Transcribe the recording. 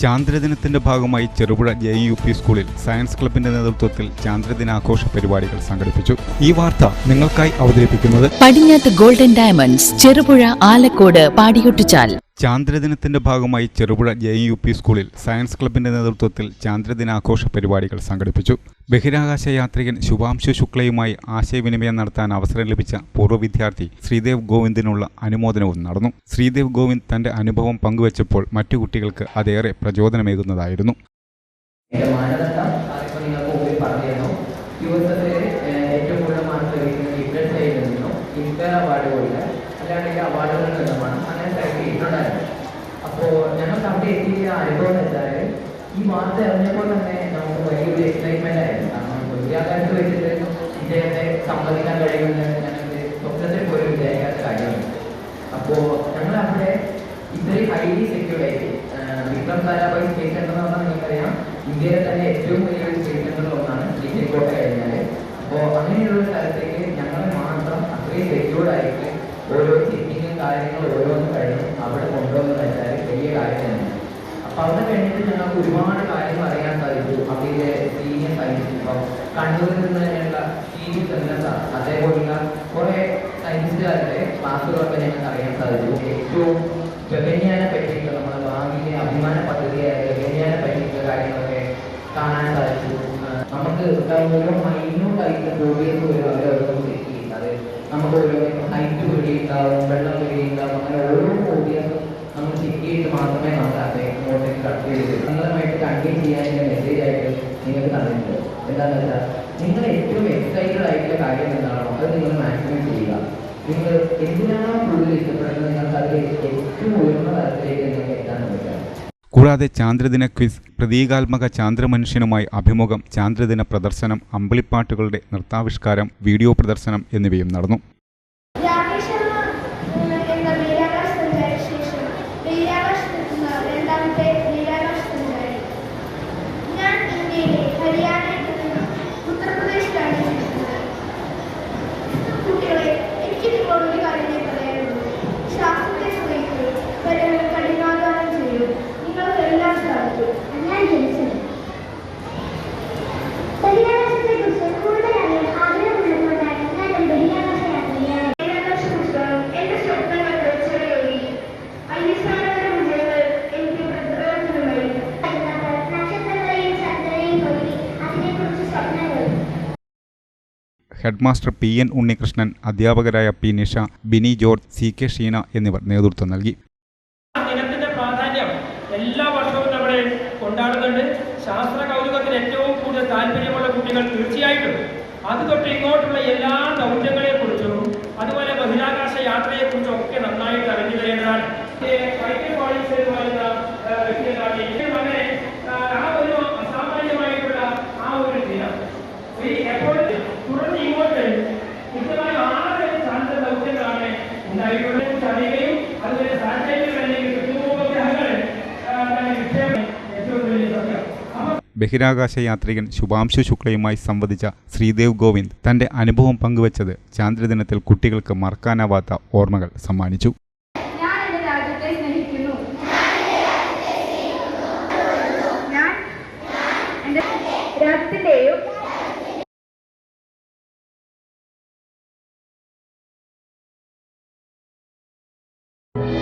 ചാന്ദ്രദിനത്തിന്റെ ഭാഗമായി Cherupuzha J U P സ്കൂളിൽ science ക്ലബിന്റെ നേതൃത്വത്തിൽ ചാന്ദ്രദിനാഘോഷ പരിപാടികൾ സംഘടിപ്പിച്ചു. ഈ വാർത്ത നിങ്ങൾക്കായി അവതരിപ്പിക്കുന്നത് പടിഞ്ഞാത്ത് ഗോൾഡൻ ഡയമണ്ട്സ് ചെറുപുഴ ആലക്കോട് പാടിയൊട്ടിച്ചാൽ ചാന്ദ്രദിനത്തിന്റെ ഭാഗമായി ചെറുപുഴ ജെ യു പി സ്കൂളിൽ സയൻസ് ക്ലബിന്റെ നേതൃത്വത്തിൽ ചാന്ദ്രദിനാഘോഷ പരിപാടികൾ സംഘടിപ്പിച്ചു. ബഹിരാകാശ യാത്രികൻ ശുഭാംശു ശുക്ലയുമായി ആശയവിനിമയം നടത്താൻ അവസരം ലഭിച്ച പൂർവ വിദ്യാർത്ഥി ശ്രീദേവ് ഗോവിന്ദിനുള്ള അനുമോദനവും നടന്നു. ശ്രീദേവ് ഗോവിന്ദ് തന്റെ അനുഭവം പങ്കുവച്ചപ്പോൾ മറ്റു കുട്ടികൾക്ക് അതേറെ പ്രചോദനമേകുന്നതായിരുന്നു. ഏറ്റവും കൂടുതൽ മാർക്ക് അല്ലാണ്ട് അവാർഡുകളിൽ നിന്നുമാണ് അങ്ങനെ ചെയ്തിട്ടുണ്ടായിരുന്നു. അപ്പോൾ ഞങ്ങൾക്ക് അവിടെ എത്തിയ അനുഭവം എന്താ ഈ വാർത്ത അറിഞ്ഞപ്പോൾ തന്നെ നമുക്ക് വലിയൊരു എക്സൈറ്റ്മെന്റ് ആയിരുന്നു. കാരണം ബഹിരാകാശത്ത് വെച്ചിട്ട് ഇദ്ദേഹത്തെ സമ്മതിക്കാൻ കഴിയുമെന്ന് ഞങ്ങൾക്ക് സ്വപ്നത്തിൽ പോലും വിചാരിക്കാത്ത കാര്യമാണ്. അപ്പോൾ ഞങ്ങൾ അവിടെ ഇത്രയും ഹൈലി സെക്യൂർഡ് ആയിട്ട് വിക്രം താരാഭായി സ്പേസ് സെന്റർ എന്ന് പറഞ്ഞാൽ നിങ്ങൾക്കറിയാം. ഇന്ത്യയിലെ തന്നെ ഏറ്റവും വലിയൊരു കാര്യങ്ങളും ഓരോന്നും കഴിഞ്ഞ് അവിടെ കൊണ്ടുവന്ന് വെച്ചാൽ വലിയ കാര്യം തന്നെ അപ്പൊ അവിടെ കഴിഞ്ഞിട്ട് ഞങ്ങൾക്ക് ഒരുപാട് കാര്യങ്ങൾ അറിയാൻ സാധിച്ചു. അവിടെ സീനിയർ സയൻസ് ഇപ്പം കണ്ണൂരിൽ നിന്ന് തന്നെയുള്ള സീനിയർ വി അതേപോലെയുള്ള കുറെ സയൻസുകാരുടെ ക്ലാസ്സുകളൊക്കെ ഞങ്ങൾക്ക് അറിയാൻ സാധിച്ചു. ഏറ്റവും ഗഗന്യാനെ പറ്റിയിട്ടുള്ള നമ്മുടെ ഭാവിയിലെ അഭിമാന പദ്ധതിയായ ഗഗന്യാനെ പറ്റിയിട്ടുള്ള കാര്യങ്ങളൊക്കെ കാണാൻ സാധിച്ചു. നമുക്ക് ഓരോ മൈന്യൂട്ട് ആയിട്ട് ബോഡിയൊക്കെ ഒരു അവരവരും സെറ്റ് ചെയ്യുന്നത് നമുക്ക് ഹൈറ്റ് വെള്ളം പേടിയുണ്ടാവും അങ്ങനെ ഓരോ ബോഡിയൊക്കെ നമ്മൾ മാത്രമേ നമുക്ക് കട്ട് ചെയ്ത് നിങ്ങളുമായിട്ട് കൺവേ ചെയ്യാനുള്ള മെസ്സേജ് ആയിട്ട് നിങ്ങൾക്ക് തന്നിട്ടുണ്ട് എന്താണെന്ന് വെച്ചാൽ നിങ്ങൾ ഏറ്റവും എക്സൈറ്റഡ് ആയിട്ടുള്ള കാര്യം എന്താണോ അത് നിങ്ങൾ മാക്സിമം ചെയ്യുക. നിങ്ങൾ എന്തിനാണോ കൂടുതൽ ഇഷ്ടപ്പെടുന്നത്? നിങ്ങൾക്ക് അതിൽ ഏറ്റവും ഉയർന്ന തലത്തിലേക്ക് നിങ്ങൾക്ക് എത്താൻ പറ്റുക കൂടാതെ ചാന്ദ്രദിന ക്വിസ് പ്രതീകാത്മക ചാന്ദ്രമനുഷ്യനുമായി അഭിമുഖം ചാന്ദ്രദിന പ്രദർശനം അമ്പിളിപ്പാട്ടുകളുടെ നൃത്താവിഷ്കാരം വീഡിയോ പ്രദർശനം എന്നിവയും നടന്നു. ഹെഡ്മാസ്റ്റർ പി എൻ ഉണ്ണികൃഷ്ണൻ അധ്യാപകരായ P Nisha Bini George C K Sheena എന്നിവർ നേതൃത്വം നൽകി. ദിനത്തിന്റെ പ്രാധാന്യം എല്ലാ വർഷവും നമ്മൾ കൊണ്ടാടുന്നുണ്ട്. ശാസ്ത്ര കൗതുകത്തിൽ ഏറ്റവും കൂടുതൽ താല്പര്യമുള്ള കുട്ടികൾ തീർച്ചയായിട്ടും അത് തൊട്ട് ഇങ്ങോട്ടുള്ള എല്ലാ ബഹിരാകാശ യാത്രികൻ ശുഭാംശു ശുക്ലയുമായി സംവദിച്ച ശ്രീദേവ് ഗോവിന്ദ് തന്റെ അനുഭവം പങ്കുവച്ചത് ചാന്ദ്രദിനത്തിൽ കുട്ടികൾക്ക് മറക്കാനാവാത്ത ഓർമ്മകൾ സമ്മാനിച്ചു. ഞാൻ